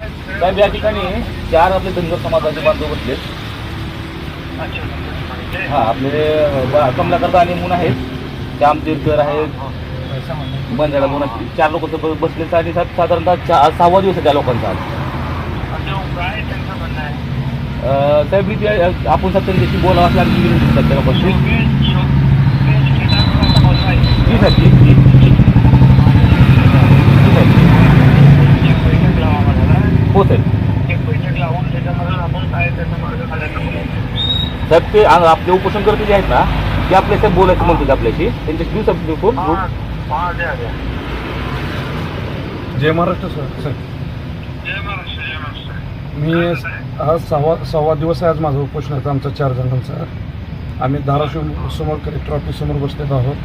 साहेब या ठिकाणी चार आपले धनगर समाजाचे बांधव बसले. हा आपले ब- कमलाकर आणि म्हणून आहेत. श्याम तीरकर आहेत. बंजारा दोन आहेत. चार लोक बसले आणि साधारणतः चा- सहावा दिवस आहे त्या लोकांचा आज. साहेब मी ते- आपण त्यांच्याशी बोलावं असं आमची विनंती त्या लोकांशी जी साहेब जी जी जी साहेब ते आपले उपोषण करते जे आहेत ना ते आपल्या साहेब बोलायचं म्हणतात आपल्याशी. त्यांच्याशी देऊ साहेब phone Jai Maharashtra sir. Sir. मी हा सहावा सहावा दिवस आहे आज माझा उपोषणाचा आमचा चार जणांचा. आम्ही धाराशिव समोर कलेक्टर ऑफिस समोर बसलेलो आहोत.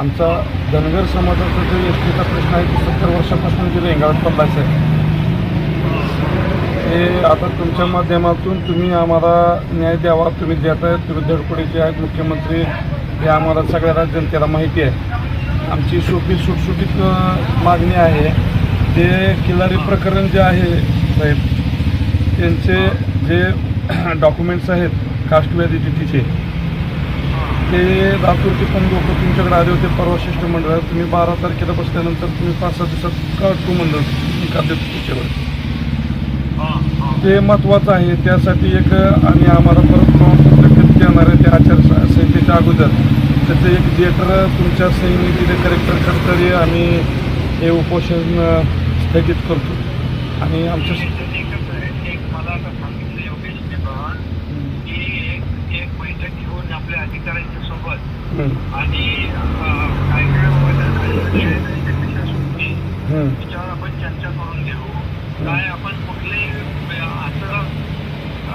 आमचा धनगर समाजाचा जो एस टीचा प्रश्न आहे तो सत्तर वर्षापासून जे रेंगाळत पडलाच आहे हे आता तुमच्या माध्यमातून तुम्ही आम्हाला न्याय द्यावा. तुम्ही देत आहेत तुम्ही धडपडीचे आहेत मुख्यमंत्री हे आम्हाला सगळ्या जनतेला माहिती आहे. आमची सोपी सुटसुटीत मागणी आहे. ते किल्लारी प्रकरण जे आहे साहेब त्यांचे जे डॉक्युमेंट्स आहेत कास्ट व्हॅलिडिटीचे ते लातूरचे पण लोक तुमच्याकडे आले होते परवा शिष्टमंडळात. तुम्ही बारा तारखेला बसल्यानंतर तुम्ही पाच सहा दिवसात का म्हणलं मंडळ देतो तुमच्याकडे ते महत्त्वाचं आहे त्यासाठी एक आणि आम्हाला परत प्रमाणपत्र देणार आहे त्या आचारसंहितेच्या अगोदर. त्याचं एक लेटर तुमच्या संहितेचे कलेक्टर तरी आम्ही हे उपोषण स्थगित करतो. आणि आमच्या मला की एक एक घेऊन आपल्या अधिकाऱ्यांच्या सोबत आणि काय काय आपण चर्चा करून घेऊ काय आपण कुठले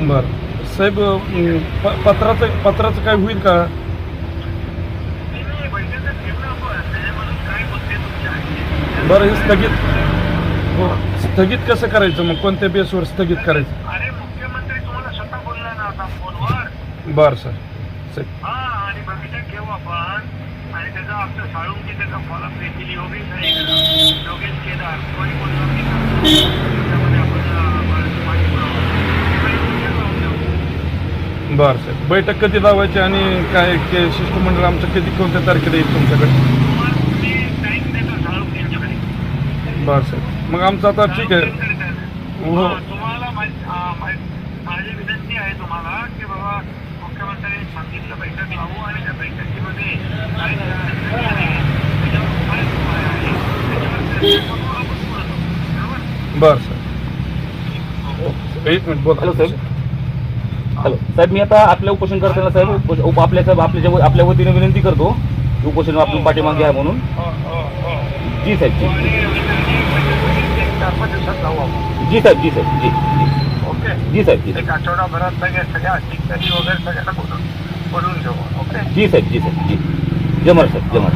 बरं. साहेब प पत्राचं पत्राचं काय होईल का? बरं हे स्थगित हो स्थगित कसं करायचं? मग कोणत्या बेसवर स्थगित करायचं? अरे मुख्यमंत्री तुम्हाला स्वतः बोलला ना आता फोनवर. बरं सर. साहेब हा आणि बैठक घेऊ आपण? आणि त्याचा आमचं साळुंकी त्याचा फॉलोअप घेतली योगेश आहे इकडं. योगेश केदार. कोणी बोलला की? त्याच्यामध्ये आपण अं, माहिती पुरवू. बैठक घेऊ. बरं साहेब बैठक कधी लावायची आणि काय के शिष्टमंडळ आमचं कधी कोणत्या तारखेला येईल तुमच्याकडे. बरं साहेब मग आमचं आता ठीक आहे. हो. तुम्हाला मा- मा- माझी विनंती आहे तुम्हाला की बाबा मुख्यमंत्र्यांनी सांगितलं बैठक लावू आणि त्या बैठकीमध्ये काय अडचणी आहे, त्याच्यावर उपाय काय आहे, त्याच्यावर चर्चा करू, आपण पुढे जाऊ. बरोबर? बरं साहेब एक मिनिट बोला हॅलो साहेब हॅलो. साहेब मी आता आपल्या उपोषण करताना साहेब उप- आपल्या साहेब आपल्या आपल्या वतीने विनंती करतो की उपोषण आपण पाठीमागे आहे म्हणून. हो, हो, हो. जी साहेब जी. चार पाच दिवसात आपण. जी साहेब जी साहेब जी. जी ओके. जी साहेब जी. एक आठवडाभरात लगेच सगळ्या अधिकारी वगैरे सगळ्यांना बोलून बोलून घेऊ ओके? जी साहेब जी साहेब जी. जमर साहेब जमर.